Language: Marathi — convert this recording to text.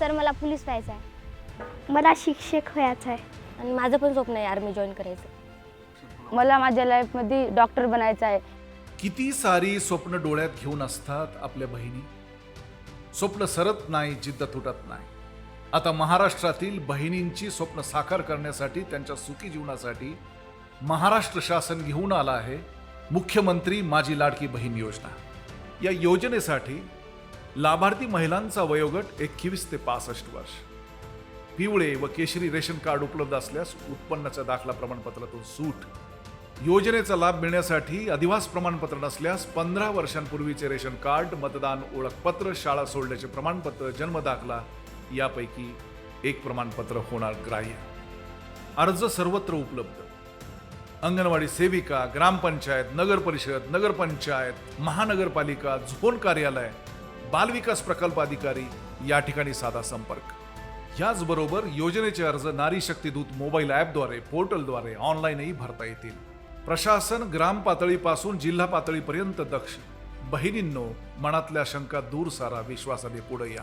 सर मला पोलीस व्हायचं आहे. मला शिक्षक व्हायचं आहे. आणि माझं पण स्वप्न आहे आर्मी जॉईन करायचं. मला माझ्या लाईफमध्ये डॉक्टर बनायचं आहे. किती सारी स्वप्न डोळ्यात घेऊन असतात आपल्या बहिणी? स्वप्न सरत नाही जिद्द तुटत नाही. आता महाराष्ट्रातील बहिणींची स्वप्न साकार करण्यासाठी त्यांच्या सुखी जीवनासाठी महाराष्ट्र शासन घेऊन आला आहे मुख्यमंत्री माझी लाडकी बहीण योजना. या योजनेसाठी लाभार्थी महिलांचा वयोगट एकवीस ते पासष्ट वर्ष. पिवळे व केशरी रेशन कार्ड उपलब्ध असल्यास उत्पन्नाच्या दाखला प्रमाणपत्रातून सूट. योजनेचा लाभ मिळण्यासाठी अधिवास प्रमाणपत्र नसल्यास पंधरा वर्षांपूर्वीचे रेशन कार्ड मतदान ओळखपत्र शाळा सोडल्याचे प्रमाणपत्र जन्मदाखला यापैकी एक प्रमाणपत्र होणार ग्राह्य. अर्ज सर्वत्र उपलब्ध. अंगणवाडी सेविका ग्रामपंचायत नगरपरिषद नगरपंचायत महानगरपालिका झोन कार्यालय बालविकास प्रकल्प अधिकारी या ठिकाणी साधा संपर्क. याचबरोबर योजनेचे अर्ज नारी शक्तीदूत मोबाईल ॲपद्वारे पोर्टलद्वारे ऑनलाईनही भरता येतील. प्रशासन ग्राम पातळीपासून जिल्हा पातळीपर्यंत दक्ष. बहिणींनो मनातल्या शंका दूर सारा विश्वासाने पुढे या.